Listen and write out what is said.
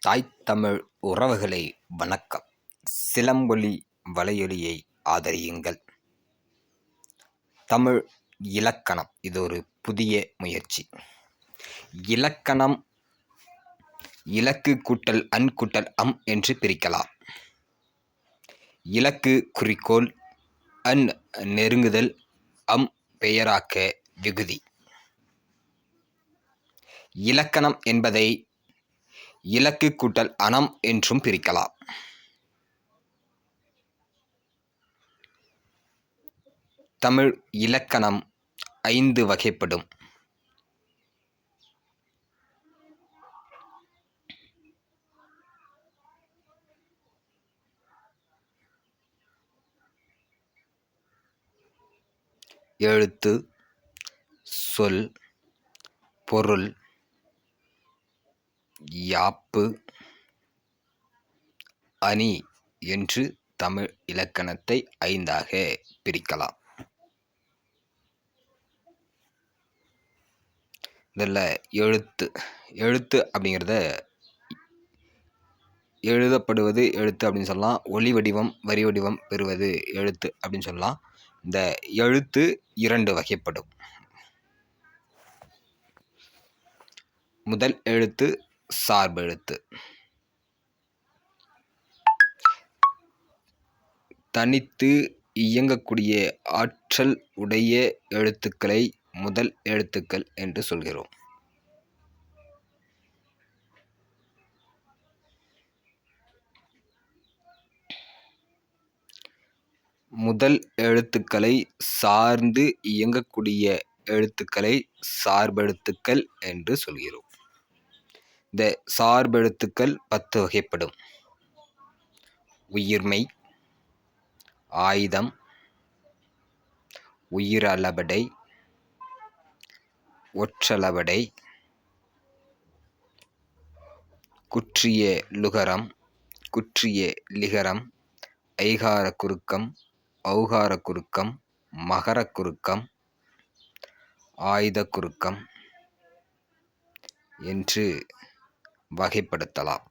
தாய் தமிழ் உறவுகளை வணக்கம். சிலம்பொலி வலையொலியை ஆதரியுங்கள். தமிழ் இலக்கணம். இது ஒரு புதிய முயற்சி. இலக்கணம் இலக்கு கூட்டல் அன் கூட்டல் அம் என்று பிரிக்கலாம். இலக்கு குறிக்கோள் அன் நெருங்குதல் அம் பெயராக்க விகுதி. இலக்கணம் என்பதை இலக்கு கூட்டல் அனம் என்றும் பிரிக்கலாம். தமிழ் இலக்கணம் ஐந்து வகைப்படும். எழுத்து சொல் பொருள் யாப்பு அணி என்று தமிழ் இலக்கணத்தை ஐந்தாக பிரிக்கலாம். இதில் எழுத்து எழுத்து அப்படிங்கிறத எழுதப்படுவது எழுத்து அப்படின்னு சொல்லலாம். ஒளி வடிவம் வரி வடிவம் பெறுவது எழுத்து அப்படின்னு சொல்லலாம். இந்த எழுத்து இரண்டு வகைப்படும். முதல் எழுத்து சார்பெழுத்து தனித்து இயங்கக்கூடிய ஆற்றல் உடைய எழுத்துக்களை முதல் எழுத்துக்கள் என்று சொல்கிறோம். முதல் எழுத்துக்களை சார்ந்து இயங்கக்கூடிய எழுத்துக்களை சார்பெழுத்துக்கள் என்று சொல்கிறோம். இந்த சார்பெழுத்துக்கள் பத்து வகைப்படும். உயிர்மை ஆயுதம் உயிரளபடை ஒற்றளபடை குற்றிய லுகரம் குற்றிய லிகரம் ஐகார குறுக்கம் ஔகார குறுக்கம் மகர குறுக்கம் ஆயுத குறுக்கம் என்று வகைப்படுத்தலாம்.